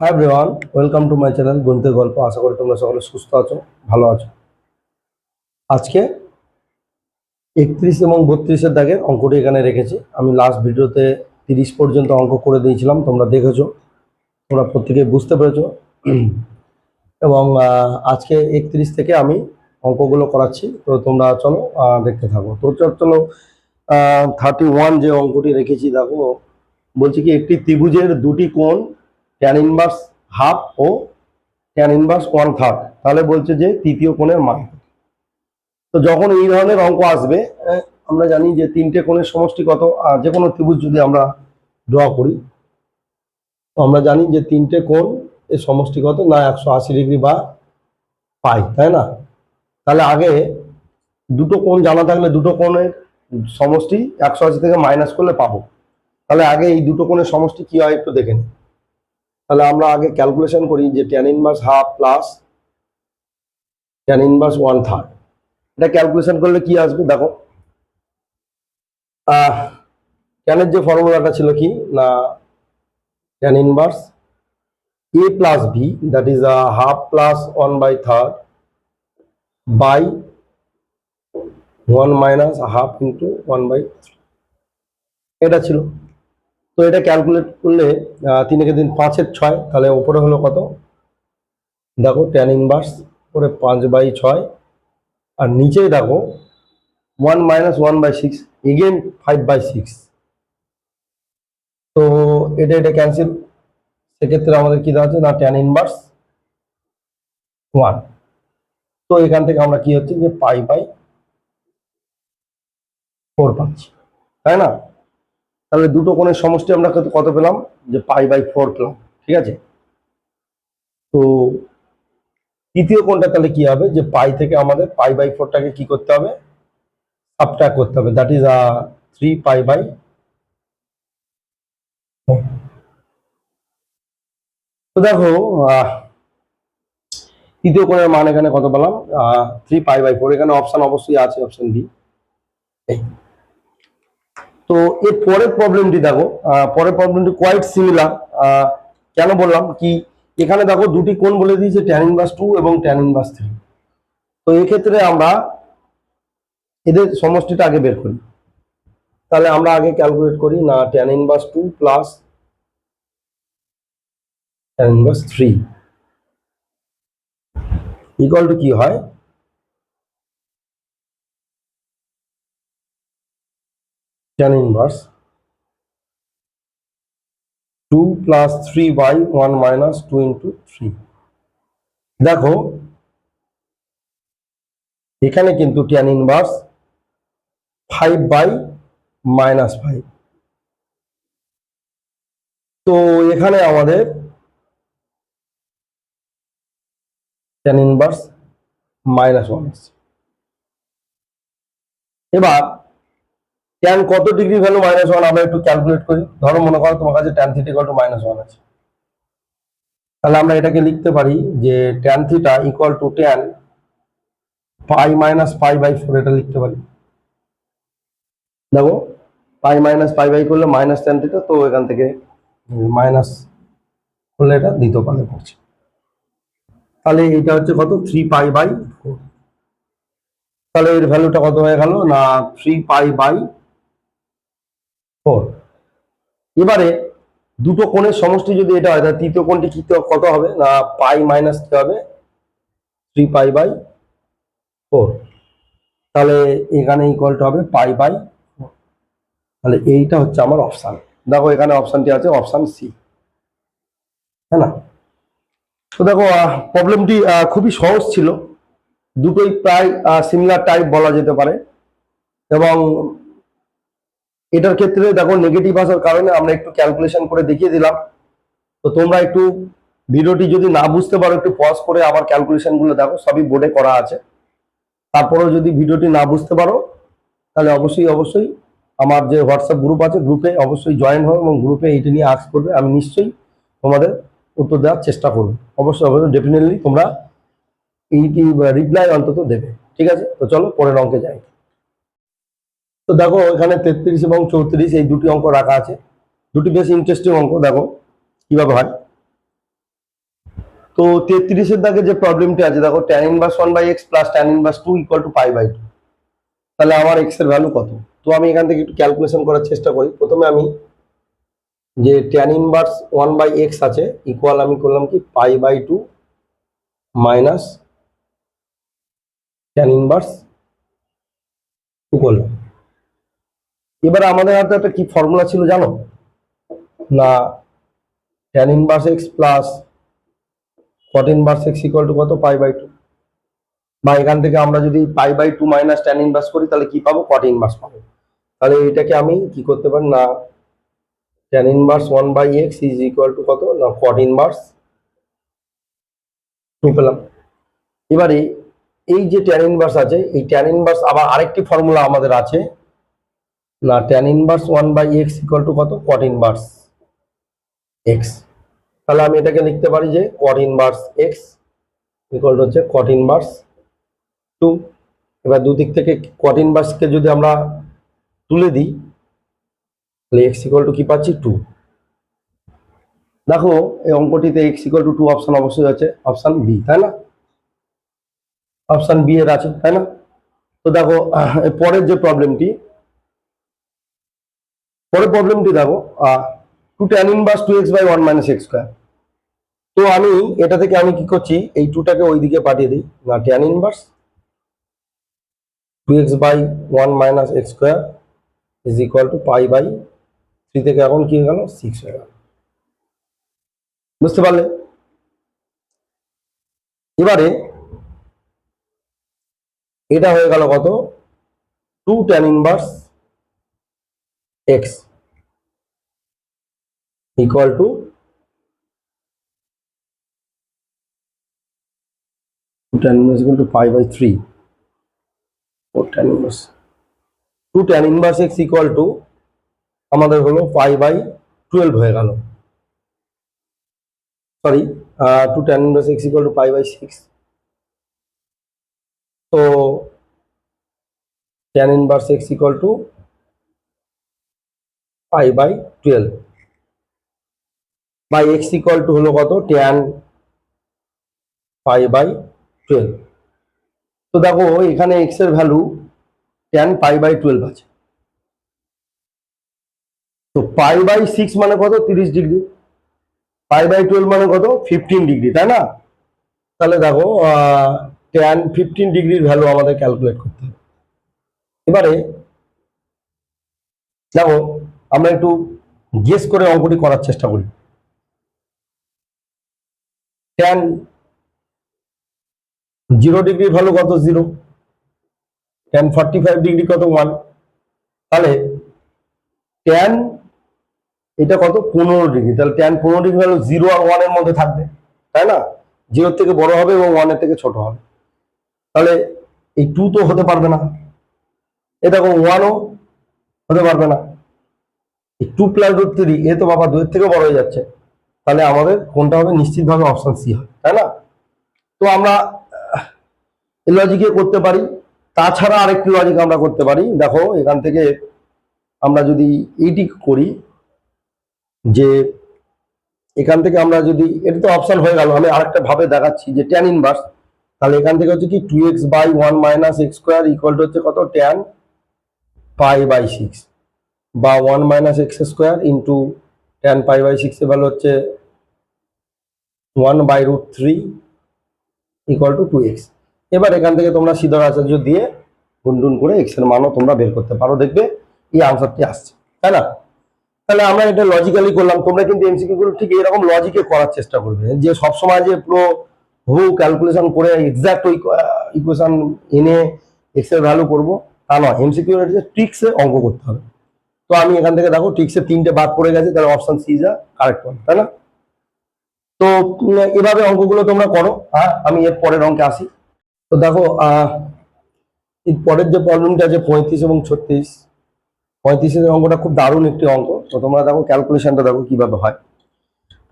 Hi everyone welcome to my channel গণিতের গল্প আশা করি তোমরা সকলে সুস্থ আছো, ভালো আছো। আজকে একত্রিশ এবং বত্রিশের দাগের অঙ্কটি এখানে রেখেছি। আমি লাস্ট ভিডিওতে তিরিশ পর্যন্ত অঙ্ক করে দিয়েছিলাম, তোমরা দেখেছ, তোমরা প্রত্যেকে বুঝতে পেরেছ। এবং আজকে একত্রিশ থেকে আমি অঙ্কগুলো করাচ্ছি, তো তোমরা চলো দেখতে থাকো। তো চলো থার্টি ওয়ান যে অঙ্কটি রেখেছি, দেখো, বলছি কি, একটি ত্রিভুজের দুটি কোণ ট্যান ইনভার্স হাফ ও ট্যান ইনভার্স ওয়ান থার্ড তাহলে বলছে যে তৃতীয় কোণের মান। তো যখন এই ধরনের অঙ্ক আসবে আমরা জানি যে তিনটে কোণের সমষ্টি কত আহ, যে কোনো ত্রিভুজ যদি আমরা ড্র করি তো আমরা জানি যে তিনটে কোণ এর সমষ্টি কত না একশো আশি ডিগ্রি বা পাই তাই না? তাহলে আগে দুটো কোণ জানা থাকলে দুটো কোণের সমষ্টি একশো আশি থেকে মাইনাস করলে পাবো। তাহলে আগে এই দুটো কোণের সমষ্টি কি হয় একটু দেখে নিই। তাহলে আমরা আগে ক্যালকুলেশন করি যে tan inverse half plus tan inverse one third এটা ক্যালকুলেশন করলে কি আসবে? দেখো। ট্যানের যে ফর্মুলাটা ছিল কি? না tan inverse A plus B that is uh half plus one by third by one minus half into one by এটা ছিল। তো এটা ক্যালকুলেট করলে আহ, তিনেকে দিন পাঁচের ছয় তাহলে ওপরে হলো কত? দেখো ট্যান ইনভার্স করে পাঁচ বাই ছয় আর নিচে দেখো one minus one by six again five by six তো এটা এটা ক্যান্সেল সেক্ষেত্রে আমাদের কি দেওয়া আছে? না ট্যান ইনভার্স ওয়ান তো এখান থেকে আমরা কি হচ্ছে যে পাই বাই ফোর পাচ্ছি তাই না? তাহলে দুটো কোণের সমষ্টি আমরা কত- পেলাম? যে পাই বাই ফোর পেলাম, ঠিক আছে? তো তৃতীয় কোণটা তাহলে কি হবে? যে পাই থেকে আমাদের পাই বাই ফোরটাকে কি করতে হবে? সাবট্রাক্ট করতে হবে। That is three pi by তো দেখো তৃতীয় কোণের মান এখানে কত পেলাম? থ্রি পাই বাই ফোর এখানে অপশন অবশ্যই আছে অপশন বি তো এর পরের প্রবলেমটি দেখো পরের প্রবলেমটি কোয়াইট সিমিলার কেন বললাম কি, এখানে দেখো দুটি কোণ বলে দিয়েছে ট্যান ইনভার্স টু এবং ট্যান ইনভার্স থ্রি তো এক্ষেত্রে আমরা এদের সমষ্টিটা আগে বের করি। তাহলে আমরা আগে ক্যালকুলেট করি না tan inverse two plus tan inverse three equal to কি হয়? Tan inverse 2 plus 3 by 1 minus 2 into 3 দেখো এখানে কিন্তু tan inverse 5 by minus 5 তো এখানে আমাদের tan inverse minus 1 আছে এবার ট্যান কত ডিগ্রি ভ্যালু মাইনাস ওয়ান আমরা একটু ক্যালকুলেট করি। ধরো মনে করো তোমার কাছে tan theta equal minus one আছে। তাহলে আমরা এটাকে লিখতে পারি যে tan theta equal to tan pi minus pi by four এটা লিখতে পারি। দেখো পাই মাইনাস পাই বাই করলে মাইনাস ট্যান থিটা তো এখান থেকে মাইনাস করলে এটা দ্বিতীয় পালে পড়ছে। তাহলে এটা হচ্ছে কত? থ্রি পাই বাই ফোর তাহলে এর ভ্যালুটা কত হয়ে গেল? না থ্রি পাই বাই ফোর এবারে দুটো কোণের সমষ্টি যদি এটা হয়, তাহলে তৃতীয় কোণটি কি কত হবে? না, পাই মাইনাস কি হবে? থ্রি পাই বাই ফোর তাহলে এখানে ইকুয়ালটা হবে পাই বাই তাহলে এইটা হচ্ছে আমার অপশান দেখো এখানে অপশানটি আছে অপশান সি হ্যাঁ না? তো দেখো প্রবলেমটি খুবই সহজ ছিল। দুটোই প্রায় সিমিলার টাইপ বলা যেতে পারে। এবং এটার ক্ষেত্রে দেখো নেগেটিভ আসার কারণে আমরা একটু ক্যালকুলেশন করে দেখিয়ে দিলাম। তো তোমরা একটু ভিডিওটি যদি না বুঝতে পারো, একটু পজ করে আবার ক্যালকুলেশনগুলো দেখো, সবই বোর্ডে করা আছে। তারপরেও যদি ভিডিওটি না বুঝতে পারো, তাহলে অবশ্যই অবশ্যই আমার যে হোয়াটসঅ্যাপ গ্রুপ আছে গ্রুপে অবশ্যই জয়েন হো এবং গ্রুপে এইটা নিয়ে আর্টস করবে। আমি নিশ্চয়ই তোমাদের উত্তর দেওয়ার চেষ্টা করব। অবশ্যই অবশ্যই ডেফিনেটলি তোমরা এইটি রিপ্লাই অন্তত দেবে। ঠিক আছে? তো চলো, পরের অঙ্কে যাই। তো দেখো এখানে তেত্রিশ এবং চৌত্রিশ এই দুটি অঙ্ক রাখা আছে। দুটি বেশ ইন্টারেস্টিং অঙ্ক, দেখো কীভাবে হয়। তো তেত্রিশের দাগে যে প্রবলেমটি আছে, দেখো tan inverse one by x plus tan inverse two equal to pi by two তাহলে আমার এক্সের ভ্যালু কত? তো আমি এখান থেকে একটু ক্যালকুলেশন করার চেষ্টা করি। প্রথমে আমি যে tan inverse one by x আছে ইকুয়াল আমি করলাম কি pi by two minus tan inverse two করলাম। এবার আমাদের হাতে একটা কি ফর্মুলা ছিল জানো? না tan inverse x plus cot inverse x equal to কত? পাই বাই টু বা এখান থেকে আমরা যদি pi by two minus tan inverse করি, তাহলে কি পাবো? কট ইনভার্স পাবো। তাহলে এটাকে আমি কি করতে পারি? না tan inverse one by x is equal to কত? না কট ইনভার্স টু পেলাম। এবারে এই যে ট্যান ইনভার্স আছে, এই ট্যান ইনভার্স আবার আরেকটি ফর্মুলা আমাদের আছে। না tan inverse one by x equal to কত? কট ইনভার্স এক্স তাহলে আমি এটাকে লিখতে পারি যে cot inverse x equal to হচ্ছে কট ইনভার্স টু এবার দুদিক থেকে কট ইনভার্সকে যদি আমরা তুলে দিই, তাহলে এক্স ইকুয়াল টু কি পাচ্ছি? টু দেখো, এই অঙ্কটিতে x equal to two option অবশ্যই আছে অপশন বি তাই না? অপশন বি এর আছে, তাই না? তো দেখো পরের যে প্রবলেমটি পরের প্রবলেমটি দেখো two tan inverse two x by one minus x square তো আমি এটা থেকে আমি কি করছি, এই টুটাকে ওই দিকে পাঠিয়ে দিই, না tan inverse two x by one minus x square is equal to pi by three থেকে এখন কি হয়ে গেল সিক্স হয়ে গেল। বুঝতে পারলে? এবারে এটা হয়ে গেল কত? Two tan inverse x equal to tan inverse equal to pi by 3 or tan inverse 2 tan inverse x equal to আমাদের হলো pi by 12 হয়ে গেল sorry two tan inverse x equal to pi by 6 তো tan inverse x equal to pi by 12 by x equal to হলো কত? tan pi by 12 তো দেখো, এখানে x এর ভ্যালু tan pi by 12 আছে। তো pi by 6 মানে কত? 30 ডিগ্রি। pi by 12 মানে কত? 15 ডিগ্রি, তাই না? তাহলে দেখো tan 15 ডিগ্রির ভ্যালু আমাদের ক্যালকুলেট করতে হবে। এবারে দেখো আমরা একটু গেস করে অঙ্কটি করার চেষ্টা করি। tan জিরো ডিগ্রি ভ্যালু কত zero tan forty five degree কত ওয়ান তাহলে ট্যান এটা কত? পনেরো ডিগ্রি তাহলে ট্যান পনেরো ডিগ্রি ভ্যালু জিরো আর ওয়ানের মধ্যে থাকবে, তাই না? জিরোর থেকে বড় হবে এবং ওয়ানের থেকে ছোট হবে। তাহলে এই টু তো হতে পারবে না। এ দেখো ওয়ানও হতে পারবে না। টু প্লাস রুট থ্রি এ তো বাবা দুয়ের থেকে বড় হয়ে যাচ্ছে। তাহলে আমাদের কোনটা হবে? নিশ্চিতভাবে অপশান সি হবে, তাই না? তো আমরা লজিকে করতে পারি। তাছাড়া আরেকটি লজিক আমরা করতে পারি। দেখো, এখান থেকে আমরা যদি এইটি করি, যে এখান থেকে আমরা যদি, এটা তো অপশান হয়ে গেল, আমি আরেকটা ভাবে দেখাচ্ছি, যে ট্যান ইনভার্স তাহলে এখান থেকে হচ্ছে কি two x by one minus x square equal to হচ্ছে কত? ট্যান পাই বাই সিক্স বা one minus x square into tan pi by সিক্সের ভ্যালু হচ্ছে one by root three equal to two x এবার এখান থেকে তোমরা সিদ্ধর আচার্য দিয়ে গুনগুন করে এক্সের মানও তোমরা বের করতে পারো, দেখবে এই আনসারটি আসছে, তাই না? তাহলে আমরা এটা লজিক্যালি করলাম, তোমরা কিন্তু এমসিকিউ গুলো ঠিক এরকম লজিকে করার চেষ্টা করবে, যে সবসময় যে পুরো হু ক্যালকুলেশন করে এক্সাক্ট ওই ইকুয়েশন এনে এক্সের ভ্যালু করব, তা নয় এমসিকিউ ট্রিক্সে অঙ্ক করতে হবে। তো আমি এখান থেকে দেখো ট্রিক্সে তিনটে বাদ পড়ে গেছে, তাহলে অপশন সি যা কারেক্ট ওয়ান তাই না? তো এভাবে অঙ্কগুলো তোমরা করো হ্যাঁ আমি এর পরের অঙ্কে আসি। তো দেখো এর পরের যে প্রবলেমটা আছে পঁয়ত্রিশ এবং ছত্রিশ, পঁয়ত্রিশের অঙ্কটা খুব দারুণ একটি অঙ্ক। তো তোমরা দেখো ক্যালকুলেশনটা দেখো কীভাবে হয়।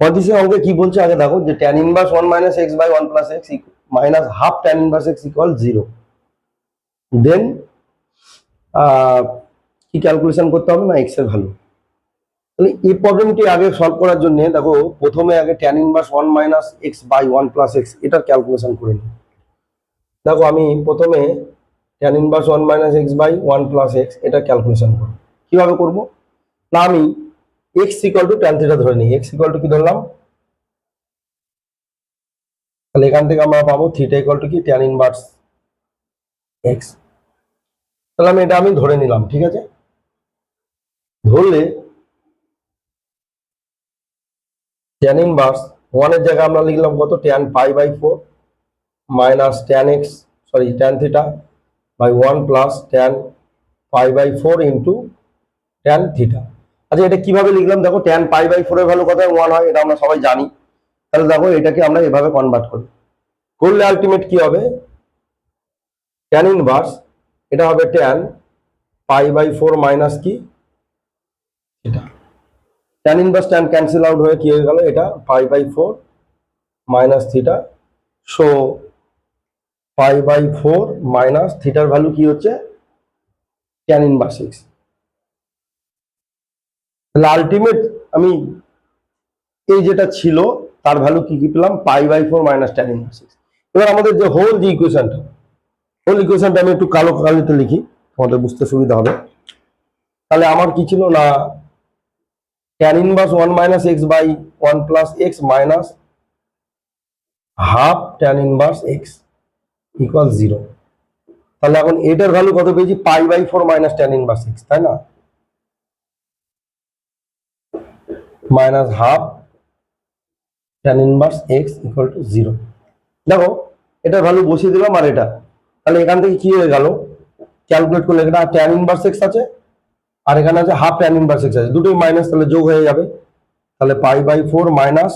পঁয়ত্রিশের অঙ্কে কি বলছে আগে দেখো, যে tan inverse one minus x by one plus x minus half tan inverse x equal zero then কি ক্যালকুলেশন করতে হবে না এক্সের ভ্যালু তাহলে এই প্রবলেমটি আগে সলভ করার জন্য, দেখো, প্রথমে আগে tan inverse one minus x by one plus x এটার ক্যালকুলেশন করে নিই। দেখো, আমি প্রথমে tan inverse one minus x by one plus x এটা ক্যালকুলেশন করব। কীভাবে করব? না, আমি x equal to tan theta ধরে নিই। এক্স ইকুয়াল টু কি ধরলাম? তাহলে এখান থেকে আমরা পাবো থিটা ইকুয়াল টু কি? ট্যান ইনভার্স এক্স তাহলে আমি এটা আমি ধরে নিলাম, ঠিক আছে? ধরলে ট্যান ইনভার্স ওয়ানের জায়গায় আমরা লিখলাম কত? Tan pi by four minus tan x sorry tan theta by one plus tan pi by four into tan theta আচ্ছা এটা কীভাবে লিখলাম? দেখো ট্যান পাই বাই ফোরের ভ্যালু কত? ওয়ান হয়, এটা আমরা সবাই জানি। তাহলে দেখো, এটাকে আমরা এভাবে কনভার্ট করি। করলে আলটিমেট কি হবে? ট্যান ইনভার্স এটা হবে tan pi by four minus কি? Tan inverse tan cancel out হয়ে কি হয়ে গেল? এটা pi by four minus theta so pi by four minus থিটার ভ্যালু কি হচ্ছে? ট্যান ইনভার্স সিক্স তাহলে আলটিমেট আমি এই যেটা ছিল, তার ভ্যালু কি কি পেলাম? Pi by four minus tan inverse six এবার আমাদের যে হোল যে ইকুয়েশনটা হোল ইকুয়েশনটা আমি একটু কালো কালিতে লিখি, তোমাদের বুঝতে সুবিধা হবে। তাহলে আমার কি ছিল না tan inverse one minus x by one plus x minus half tan inverse x equal zero তাহলে এখন এটার ভ্যালু কত পেয়েছি? Pi by four minus tan inverse x তাই না? Minus half tan inverse x equal to zero দেখো, এটার value বসিয়ে দিলাম আর এটা। তাহলে এখান থেকে কি হয়ে গেল? ক্যালকুলেট করলে এটা ট্যান ইনভার্স এক্স আছে। আর এখানে আছে হাফ ট্যান ইনভার্স এক্স আছে দুটোই মাইনাস তাহলে যোগ হয়ে যাবে। তাহলে pi by four minus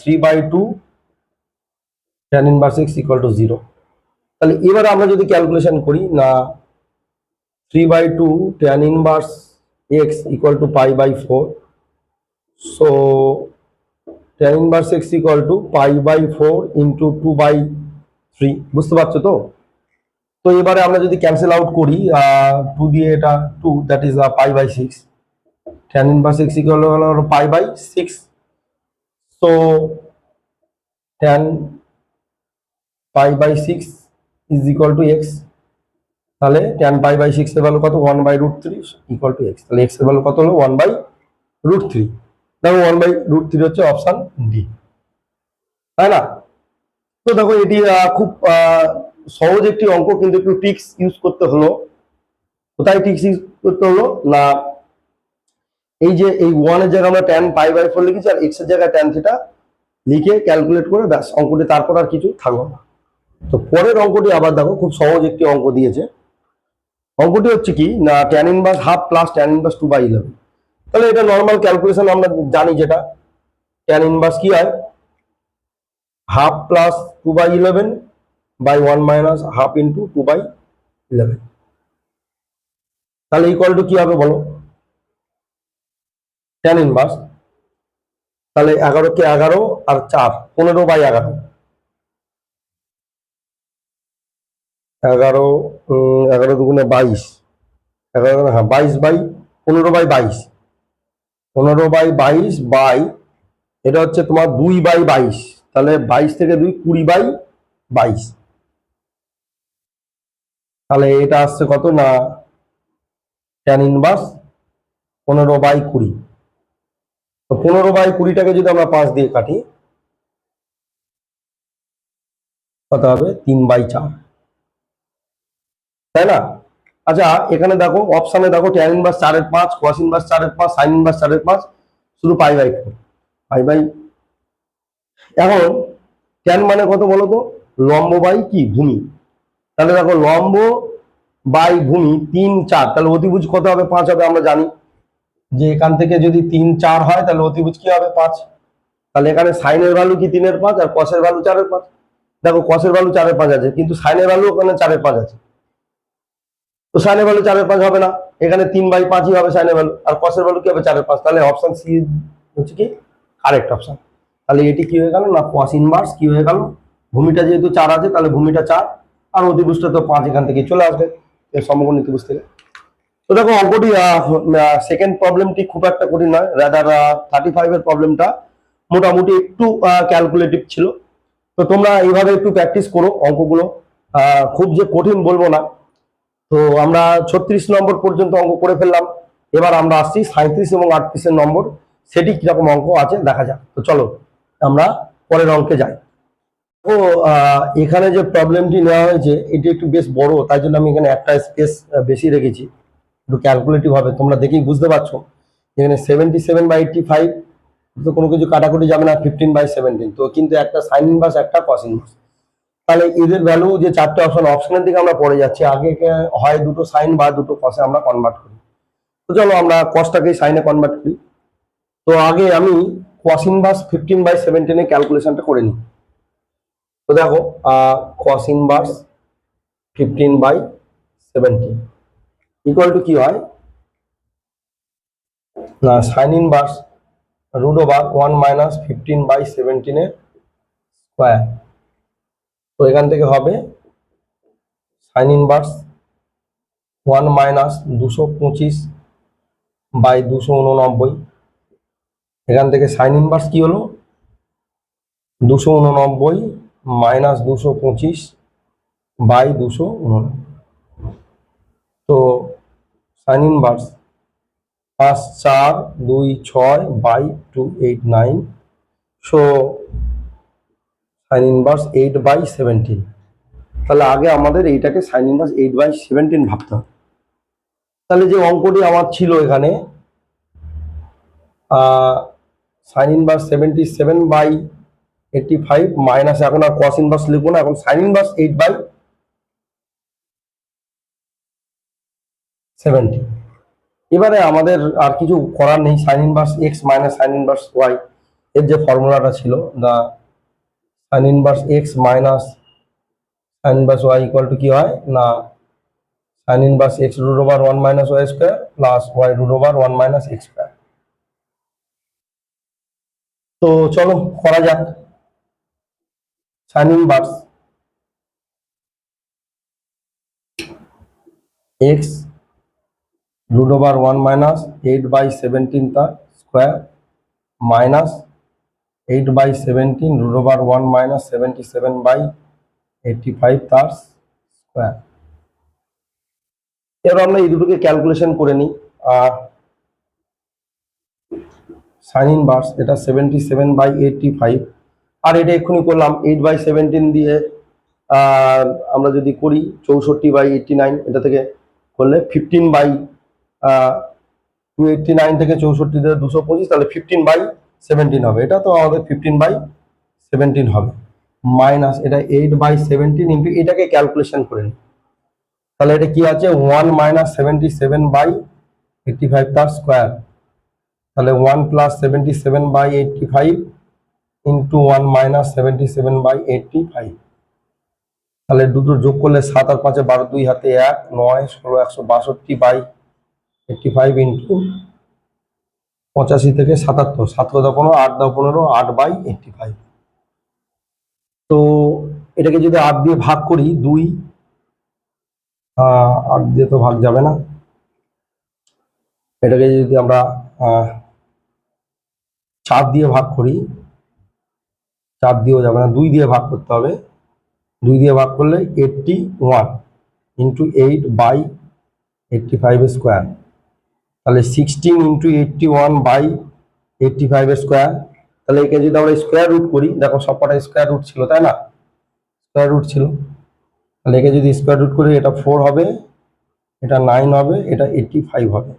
three by two tan inverse x equal to zero তাহলে এবার আমরা যদি ক্যালকুলেশন করি, না three by two tan inverse x equal to pi by four so tan inverse x equal to pi by four into two by three বুঝতে পারছ তো? তো এবারে আমরা যদি ক্যান্সেল আউট করি টু দিয়ে এটা two that is pi by six tan inverse x equal হলো pi by six so tan pi by six is equal to x তাহলে ট্যান পাই বাই সিক্স এর ভ্যালু কত? One by root three equal to x তাহলে এক্সের value কত হলো? One by root three দেখো one by root three হচ্ছে option D তাই না? তো দেখো এটি খুব সহজ একটি অঙ্ক কিন্তু একটু ট্রিক্স ইউজ করতে হলো। কোথায় ট্রিক্স ইউজ করতে হলো? না, এই যে এই ওয়ানের জায়গায় আমরা ট্যান পাই বাই ফোর লিখেছি আর এক্সের জায়গায় ট্যান থিটা লিখে ক্যালকুলেট করে ব্যাস, অঙ্কটি তারপর আর কিছু থাকল না। তো পরের অঙ্কটি আবার দেখো, খুব সহজ একটি অঙ্ক দিয়েছে। অঙ্কটি হচ্ছে কি, না tan inverse half plus tan inverse two by eleven তাহলে এটা নর্মাল ক্যালকুলেশন আমরা জানি যেটা। ট্যান ইনভার্স কি হয়? Half plus two by eleven by one minus half into two by eleven তাহলে ইকুয়াল টু কি হবে বলো? ট্যান ইনভার্স তাহলে এগারো কে এগারো আর চার, পনেরো বাই এগারো। এগারো এগারো দুগুণে বাইশ। এগারো হ্যাঁ বাইশ বাই পনেরো বাই বাইশ। পনেরো বাই বাইশ বাই এটা হচ্ছে তোমার দুই বাই বাইশ। তাহলে বাইশ থেকে দুই কুড়ি বাই বাইশ। তাহলে এটা আসছে কত না ট্যান ইনভার্স পনেরো বাই কুড়ি। তো পনেরো বাই কুড়িটাকে যদি আমরা পাঁচ দিয়ে কাটি, কত হবে? তিন বাই চার। তাই না? আচ্ছা এখানে দেখো অপশানে দেখো ট্যান ইনভার্স চারের পাঁচ কস ইনভার্স চারের পাঁচ সাইন ইনভার্স চারের পাঁচ, শুধু pi by four pi by এখন ট্যান মানে কত বলো তো লম্ব বাই কি? ভূমি। তাহলে দেখো লম্ব বাই ভূমি তিন চার, তাহলে অতিভুজ কত হবে? পাঁচ হবে, আমরা জানি। যে এখান থেকে যদি তিন চার হয়, তাহলে অতিভুজ কি হবে? পাঁচ। তাহলে এখানে সাইনের ভ্যালু কি তিনের পাঁচ, আর কসের ভ্যালু চারের পাঁচ? দেখো কসের ভ্যালু চারের পাঁচ আছে, কিন্তু সাইনের ভ্যালু ওখানে চারের পাঁচ আছে। তো সাইনের ভ্যালু চারের পাঁচ হবে না, এখানে তিন বাই পাঁচই হবে সাইনের ভ্যালু আর কসের ভ্যালু কি হবে? চারের পাঁচ। তাহলে অপশন সি হচ্ছে কি? কারেক্ট অপশন তাহলে এটি কি হয়ে গেল? না কস ইনভার্স কি হয়ে গেল? ভূমিটা যেহেতু চার আছে, তাহলে ভূমিটা চার। আর অতিভুজটা তো পাঁচ এখান থেকে চলে আসবে, এর সমকোণ নীতিভুজ থেকে তো দেখো অঙ্কটি সেকেন্ড প্রবলেমটি খুব একটা কঠিন নয় রাদার থার্টি ফাইভের প্রবলেমটা মোটামুটি একটু ক্যালকুলেটিভ ছিল। তো তোমরা এইভাবে একটু প্র্যাকটিস করো অঙ্কগুলো। খুব যে কঠিন বলব না। তো আমরা ছত্রিশ নম্বর পর্যন্ত অঙ্ক করে ফেললাম। এবার আমরা আসছি সাঁত্রিশ এবং আটত্রিশের নম্বর। সেটি কীরকম অঙ্ক আছে দেখা যাক। তো চলো আমরা পরের অঙ্কে যাই। ও এখানে যে প্রবলেমটি নেওয়া হয়েছে, এটি একটু বেশ বড় তাই জন্য আমি এখানে একটা স্পেস বেশি রেখেছি। একটু ক্যালকুলেটিভ হবে, তোমরা দেখেই বুঝতে পারছ। এখানে seventy seven by eighty five তো কোনো কিছু কাটাকুটি যাবে না ফিফটিন বাই সেভেন্টিন তো কিন্তু একটা সাইন ইনভার্স একটা কস ইনভার্স তাহলে এদের ভ্যালু যে চারটে অপশন অপশনের দিকে আমরা পড়ে যাচ্ছি। আগে হয় দুটো সাইন বা দুটো কসে আমরা কনভার্ট করি। তো চলো, আমরা কসটাকে সাইনে কনভার্ট করি। তো আগে আমি কস ইনভার্স ফিফটিন বাই সেভেন্টিনের ক্যালকুলেশনটা করে নিই। তো দেখো cos inverse fifteen by seventeen equal to কি হয়? না sine inverse root over one minus fifteen by সেভেন্টিনের square তো এখান থেকে হবে সাইন ইনভার্স ওয়ান মাইনাস দুশো পঁচিশ বাই দুশো উননব্বই। এখান থেকে সাইন ইনভার্স কি হলো? দুশো উননব্বই মাইনাস দুশো পঁচিশ বাই দুশো তো সাইন ইনভার্স পাঁচ চার দুই ছয় by two eight nine so sine inverse eight by seventeen তাহলে আগে আমাদের এইটাকে sine inverse eight by seventeen ভাবতে হবে। তাহলে যে অঙ্কটি আমার ছিল এখানে sine inverse seventy seven by eighty five minus এখন আর কস ইনভার্স লিখব না, এখন sine inverse eight by seventy এবারে আমাদের আর কিছু করার নেই sine inverse x minus sine inverse y এর যে ফর্মুলাটা ছিল, the sine inverse x minus sine inverse y equal to কি হয়? না sine inverse x root over one minus y square plus y root over one minus x square তো চলো, করা যাক। Sine inverse x root over 1 minus 8 by 17 তার square minus 8 by 17 root over 1 minus 77 by 85 তার square এবার আমরা এই দুটোকে ক্যালকুলেশন করে নিই। আর সাইন ইনভার্স এটা 77 বাই 85 আর এটা এক্ষুনি করলাম এইট বাই 17 দিয়ে আমরা যদি করি চৌষট্টি বাই এইটটি নাইন এটা থেকে করলে fifteen by two eighty nine থেকে চৌষট্টি থেকে দুশো পঁচিশ, তাহলে ফিফটিন বাই সেভেন্টিন হবে। এটা তো আমাদের ফিফটিন বাই সেভেন্টিন হবে। মাইনাস এটা এইট বাই সেভেন্টিন ইন্টু এটাকে ক্যালকুলেশন করে নিই। তাহলে এটা কি আছে? One minus seventy seven by eighty five তার স্কোয়ার তাহলে one plus seventy seven by eighty five into one minus seventy seven by eighty five তাহলে দুটো যোগ করলে সাত আর পাঁচে বারো, দুই হাতে এক, নয়, ষোলো, একশো বাষট্টি বাই এইটটি ফাইভ ইন্টু পঁচাশি থেকে সাতাত্তর। সাত দাও পনেরো? আট দাও পনেরো, আট বাই এইটটি ফাইভ তো এটাকে যদি আট দিয়ে ভাগ করি, দুই আট দিয়ে তো ভাগ যাবে না। এটাকে যদি আমরা চার দিয়ে ভাগ করি চার দিয়েও যাবে না, দুই দিয়ে ভাগ করতে হবে। দুই দিয়ে ভাগ করলে eighty one into eight by eighty five square তাহলে sixteen into eighty one by eighty ফাইভের স্কোয়ার তাহলে একে যদি আমরা স্কোয়ার রুট করি, দেখো সবকটা স্কোয়ার রুট ছিল, তাই না? স্কোয়ার রুট ছিল। তাহলে একে যদি স্কোয়ার রুট করি, এটা ফোর হবে, এটা নাইন হবে, এটা এইটটি ফাইভ হবে।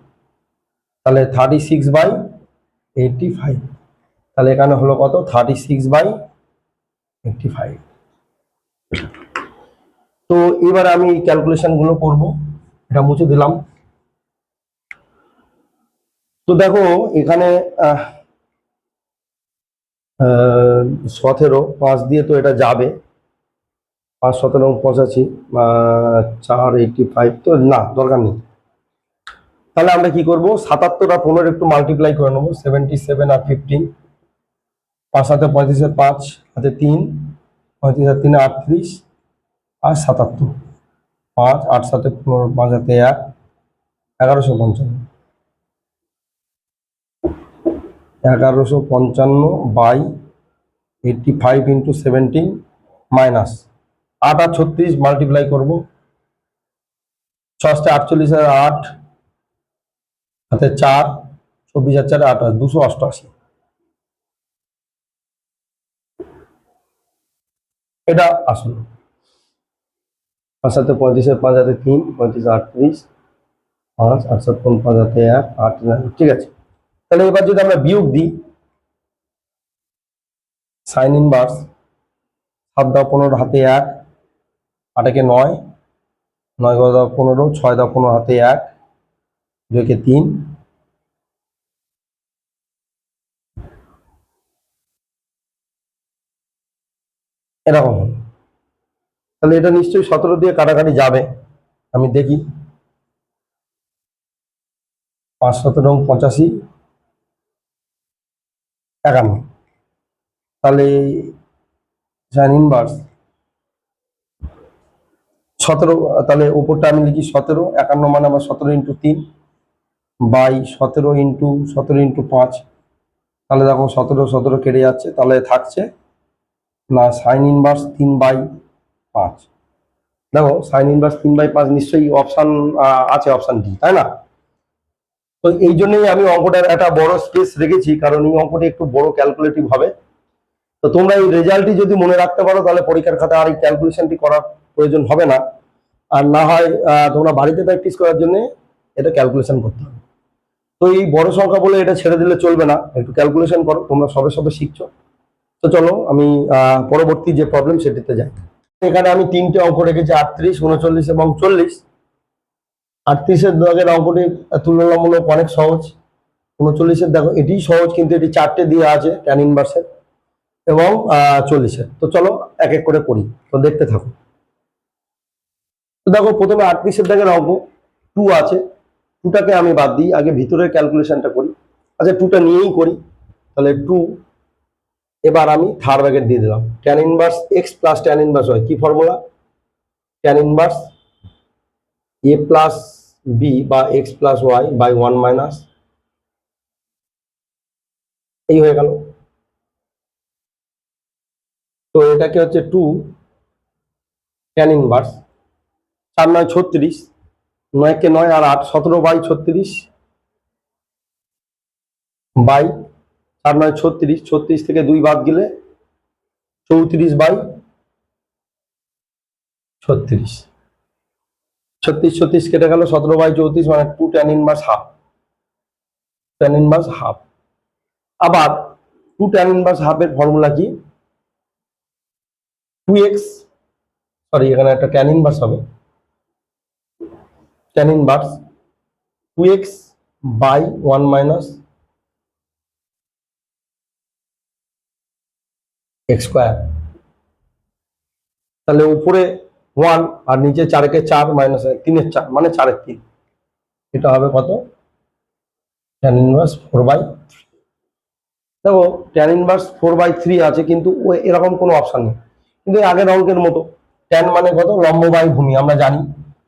তাহলে thirty six by eighty five তাহলে এখানে হলো কত? Thirty six by eighty five তো এবার আমি ক্যালকুলেশনগুলো করব, এটা মুছে দিলাম। তো দেখো, এখানে সতেরো, পাঁচ দিয়ে তো এটা যাবে। পাঁচ, সতেরো, পঁচাশি চার এইটটি ফাইভ তো না, দরকার নেই। তাহলে আমরা কি করব? সাতাত্তর আর পনেরো একটু মাল্টিপ্লাই করে নেব সেভেন্টি সেভেন আর ফিফটিন পাঁচ হাতে পঁয়ত্রিশের পাঁচ হাতে তিন, পঁয়ত্রিশ আর তিনে আটত্রিশ, আর সাতাত্তর। পাঁচ, আট সাথে পনেরো, পাঁচ হাতে এক, এগারোশো পঞ্চান্ন। এগারোশো পঞ্চান্ন by eighty five into seventeen minus আট আর ছত্রিশ মাল্টিপ্লাই করব। ছশটা আটচল্লিশ হাজার আট হাতে চার, চব্বিশ আর চারে আঠাশ, দুশো অষ্টআশি। এটা আসল। পাঁচ সাথে পঁয়ত্রিশের পাঁচ হাতে তিন, পঁয়ত্রিশ আটত্রিশ পাঁচ আট সাত পাঁচ হাতে এক, আট ঠিক আছে। তাহলে এবার যদি আমরা বিয়োগ দিই সাইন ইনভার্স সাত দাও পনেরো হাতে এক আটাকে নয় নয় দাও পনেরো, ছয় দাও পনেরো হাতে এক দুইকে তিন এরকম। হলো। তাহলে এটা নিশ্চয়ই সতেরো দিয়ে কাটাকাটি যাবে, আমি দেখি। পাঁচ সতেরো পঁচাশি। একান্ন। তাহলে সাইন ইনভার্স। সতেরো, তাহলে ওপরটা আমি লিখি সতেরো, একান্ন মানে আমার সতেরো ইন্টু তিন বাই সতেরো ইন্টু সতেরো ইন্টু পাঁচ। তাহলে দেখো সতেরো সতেরো কেটে যাচ্ছে, তাহলে থাকছে না সাইন ইনভার্স তিন বাই পাঁচ। দেখো সাইন ইনভার্স তিন বাই পাঁচ নিশ্চয়ই অপশান আছে অপশান ডি তাই না? তো এই জন্যই আমি অঙ্কটার একটা বড় স্পেস রেখেছি, কারণ এই অঙ্কটি একটু বড় ক্যালকুলেটিভ হবে। তো তোমরা এই রেজাল্টটি যদি মনে রাখতে পারো, তাহলে পরীক্ষার খাতা আর এই ক্যালকুলেশনটি করার প্রয়োজন হবে না। আর না হয় তোমরা বাড়িতে প্র্যাকটিস করার জন্য এটা ক্যালকুলেশন করতে হবে। তো এই বড় সংখ্যা বলে এটা ছেড়ে দিলে চলবে না। একটু ক্যালকুলেশন করো, তোমরা সবে সবে শিখছো। তো চলো আমি পরবর্তী যে প্রবলেম সেটিতে যাই। এখানে আমি তিনটে অঙ্ক রেখেছি, আটত্রিশ, উনচল্লিশ এবং চল্লিশ। আটত্রিশের দাগের অঙ্কটি তুলনামূলক অনেক সহজ। উনচল্লিশের দেখো এটি সহজ, কিন্তু এটি চারটে দিয়ে আছে ট্যান ইনভার্সের এবং চল্লিশের তো চলো এক এক করে করি, তো দেখতে থাকো। তো দেখো, প্রথমে আটত্রিশের দাগের অঙ্ক টু আছে। টুটাকে আমি বাদ দিই, আগে ভিতরের ক্যালকুলেশনটা করি। আচ্ছা টুটা নিয়েই করি। তাহলে টু এবার আমি থার্ড ব্র্যাকেট দিয়ে দিলাম। Tan inverse x plus tan inverse হয় কি formula tan inverse A plus B বা x plus y by one minus এই হয়ে গেল। তো এটাকে হচ্ছে টু ট্যান ইনভার্স চার নয় ছত্রিশ নয়কে নয় আর আট, সতেরো বাই ছত্রিশ বাই চার নয় ছত্রিশ ছত্রিশ থেকে দুই বাদ গেলে চৌত্রিশ বাই ছত্রিশ। ছত্রিশ ছত্রিশ কেটে গেল সতেরো বাই চৌত্রিশ মানে two tan inverse half tan inverse half আবার টু ট্যান ইনভার্স হাফের ফর্মুলা কি? টু এক্স সরি এখানে একটা ট্যান ইনভার্স হবে। Tan inverse two x by one minus x square তাহলে উপরে ওয়ান আর নিচে চারকে চার মাইনাস তিনের চার মানে চারের তিন। এটা হবে কত? ট্যান ইনভার্স ফোর বাই দেখো tan inverse four by three আছে, কিন্তু এরকম কোনো অপশন নেই। কিন্তু আগের অঙ্কের মতো ট্যান মানে কত? লম্ব বাই ভূমি, আমরা জানি।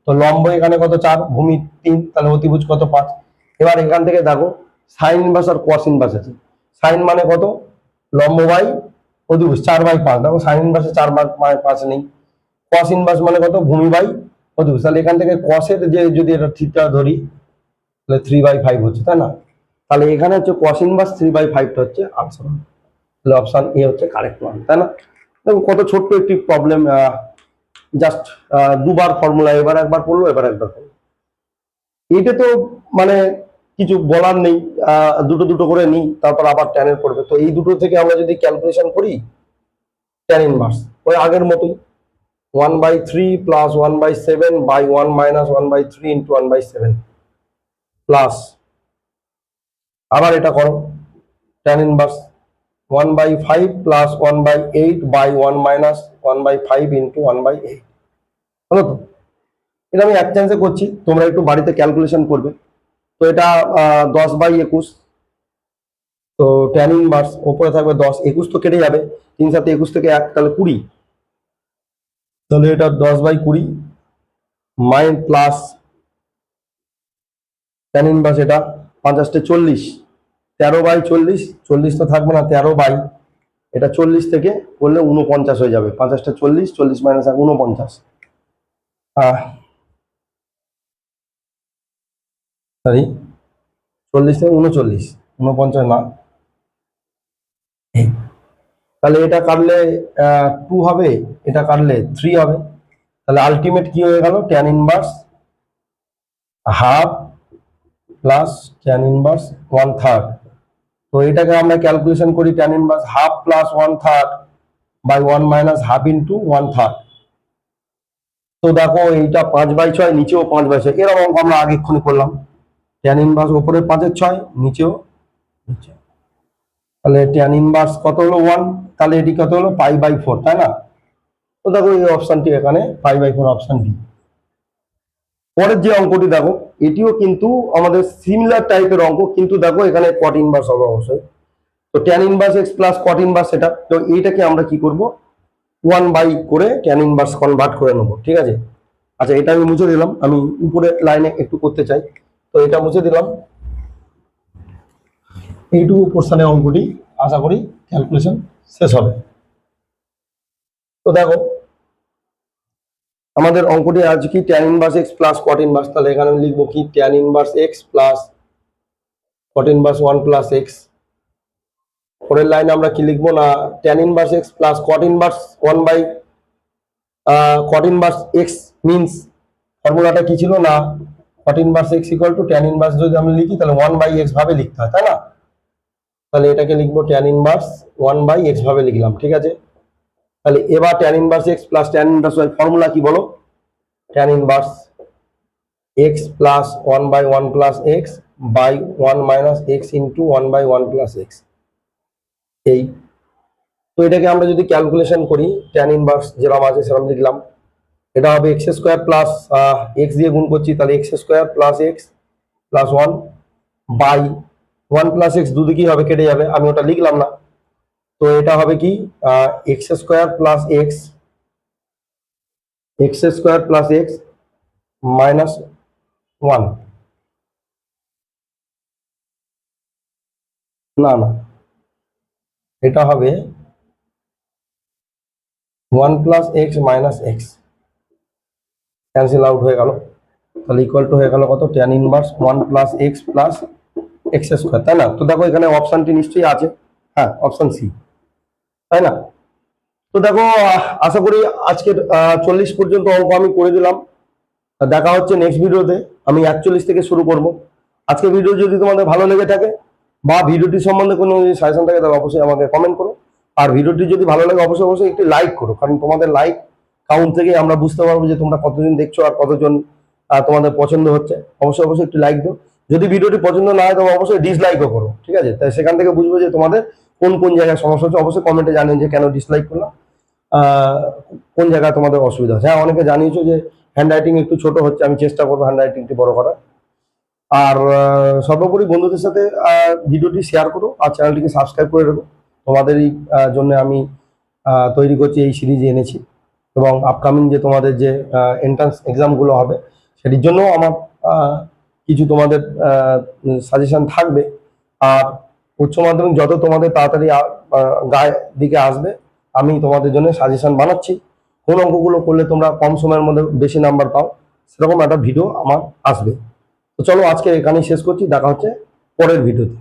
তো লম্ব এখানে কত? চার, ভূমি তিন, তাহলে অতিভুজ কত? পাঁচ। এবার এখান থেকে দেখো সাইন ইনভার্স আর কস ইনভার্স আছে। সাইন মানে কত? লম্ব বাই অতিভুজ চার বাই পাঁচ। দেখো সাইন ইনভার্সে চার বাই পাঁচ নেই। কস ইনভার্স মানে কত? ভূমি বাই অতিভুজ তাহলে এখান থেকে কসের যে যদি এটা থিটা ধরি, তাহলে থ্রি বাই ফাইভ হচ্ছে, তাই না? তাহলে এখানে হচ্ছে কস ইনভার্স থ্রি বাই ফাইভটা হচ্ছে আনসার তাহলে অপশন এ হচ্ছে কারেক্ট ওয়ান তাই না? দেখো, কত ছোট্ট একটি প্রবলেম জাস্ট দুবার ফর্মুলা এবার একবার পড়ল, এবার একবার পড়ল। এটা তো মানে কিছু বলার নেই দুটো দুটো করে নিই, তারপর আবার ট্যানের পড়বে। তো এই দুটো থেকে আমরা যদি ক্যালকুলেশন করি ট্যান ইনভার্স ওই আগের মতোই। One by three plus one by seven by one minus one by three into one by seven plus আবার এটা করো tan inverse one by five plus one by eight by one minus one by five into one by eight হলো তো? এটা আমি এক চান্সে করছি, তোমরা একটু বাড়িতে ক্যালকুলেশন করবে। তো এটা দশ বাই একুশ। তো ট্যান ইনভার্স ওপরে থাকবে দশ, একুশ তো কেটে যাবে। তিন সাথে একুশ থেকে এক, তাহলে কুড়ি। তাহলে এটা দশ বাই কুড়ি, মাইন প্লাস ট্যান ইনভার্স এটা পঞ্চাশটা চল্লিশ। তেরো বাই চল্লিশ চল্লিশ তো থাকবে না, তেরো বাই। এটা চল্লিশ থেকে করলে উনপঞ্চাশ হয়ে যাবে। পঞ্চাশটা চল্লিশ চল্লিশ মাইনাস এক উনপঞ্চাশ সরি চল্লিশ থেকে উনচল্লিশ উনপঞ্চাশ না। তাহলে এটা কাটলে টু হবে এটা কাটলে থ্রি হবে। তাহলে আলটিমেট কি হয়ে গেল? Tan inverse half plus tan inverse one third তো এটাকে আমরা ক্যালকুলেশন করি tan inverse half plus one third by one minus half into one third তো দেখো এইটা পাঁচ বাই ছয় নিচেও পাঁচ বাই ছয় এরকম আমরা আগেক্ষণে করলাম। ট্যান ইনভার্স ওপরে পাঁচের ছয়, নিচেও নিচে। তাহলে ট্যান ইনভার্স কত হলো ওয়ান তাহলে এটি কত হলো? পাই বাই ফোর তাই না? তো দেখো এই অপশনটি এখানে pi by four option D পরের যে অঙ্কটি দেখো, এটিও কিন্তু আমাদের সিমিলার টাইপের অঙ্ক, কিন্তু দেখো এখানে কট ইনভার্স হবে অবশ্যই। তো tan inverse x plus cot inverse সেটা তো এইটাকে আমরা কি করব? ওয়ান বাই করে ট্যান ইনভার্স কনভার্ট করে নেব, ঠিক আছে? আচ্ছা এটা আমি মুছে দিলাম, আমি উপরে লাইনে একটু করতে চাই। তো এটা মুছে দিলাম। এইটুকু পোর্শনে অঙ্কটি আশা করি ক্যালকুলেশন শেষ হবে। তো দেখো, আমাদের অঙ্কটি আজ কি tan inverse x plus cot inverse তাহলে এখানে আমি লিখব কি? Tan inverse x plus cot inverse one plus x পরের লাইনে আমরা কি লিখব? না tan inverse x plus cot inverse one by cot inverse x means ফর্মুলাটা কি ছিল? না cot inverse x equal to tan inverse যদি আমি লিখি, তাহলে ওয়ান বাই এক্স ভাবে লিখতে হয়, তাই না? তাহলে এটাকে লিখব tan inverse one by x ভাবে লিখলাম, ঠিক আছে? তাহলে এবার tan inverse x plus tan inverse y formula কি বলো? Tan inverse x plus one by one plus x by one minus x into one by one plus x এই। তো এটাকে আমরা যদি ক্যালকুলেশন করি ট্যান ইনভার্স যেরকম আছে সেরকম লিখলাম। এটা হবে এক্স স্কোয়ার প্লাস এক্স দিয়ে গুণ করছি, তাহলে x square plus x plus one by one plus x দুদিকেই হবে, কেটে যাবে। আমি ওটা লিখলাম না। তো এটা হবে কি x square plus x x square plus x minus one না না। এটা হবে one plus x minus x cancel out হয়ে গেল। তাহলে ইকুয়াল টু হয়ে গেল কত? Tan inverse one plus x plus x square তাই না? তো দেখো এখানে অপশনটি নিশ্চয়ই আছে। হ্যাঁ অপশন সি তাই না? তো দেখো আশা করি আজকের চল্লিশ পর্যন্ত অঙ্ক আমি করে দিলাম। দেখা হচ্ছে নেক্সট ভিডিওতে আমি একচল্লিশ থেকে শুরু করব। আজকে ভিডিও যদি তোমাদের ভালো লেগে থাকে বা ভিডিওটি সম্বন্ধে কোনো যদি সাজেশন থাকে, তাহলে অবশ্যই আমাকে কমেন্ট করো। আর ভিডিওটি যদি ভালো লাগে, অবশ্যই অবশ্যই একটি লাইক করো। কারণ তোমাদের লাইক কাউন্ট থেকে আমরা বুঝতে পারব যে তোমরা কতজন দেখছ আর কতজন তোমাদের পছন্দ হচ্ছে। অবশ্যই অবশ্যই একটু লাইক দিও। যদি ভিডিওটি পছন্দ না হয়, তবে অবশ্যই ডিসলাইকও করো, ঠিক আছে? তাই সেখান থেকে বুঝব যে তোমাদের কোন কোন জায়গায় সমস্যা হচ্ছে। অবশ্যই কমেন্টে জানেন যে কেন ডিসলাইক করলাম কোন জায়গায় তোমাদের অসুবিধা হচ্ছে। হ্যাঁ অনেকে জানিয়েছো যে হ্যান্ড রাইটিং একটু ছোট হচ্ছে, আমি চেষ্টা করব হ্যান্ড রাইটিংটি বড় করার। আর সর্বোপরি বন্ধুদের সাথে ভিডিওটি শেয়ার করো আর চ্যানেলটিকে সাবস্ক্রাইব করে রাখো। তোমাদেরই জন্য আমি তৈরি করছি এই সিরিজ এনেছি। এবং আপকামিং যে তোমাদের যে এন্ট্রান্স এক্সামগুলো হবে, সেটির জন্য আমার কিছু তোমাদের সাজেশন থাকবে। আর উচ্চ মাধ্যমিক যত তোমাদের তাড়াতাড়ি গায়ে দিকে আসবে, আমি তোমাদের জন্য সাজেশন বানাচ্ছি। কোন অঙ্কগুলো করলে তোমরা কম সময়ের মধ্যে বেশি নাম্বার পাও, সেরকম একটা ভিডিও আমার আসবে। তো চলো আজকে এখানেই শেষ করছি, দেখা হচ্ছে পরের ভিডিওতে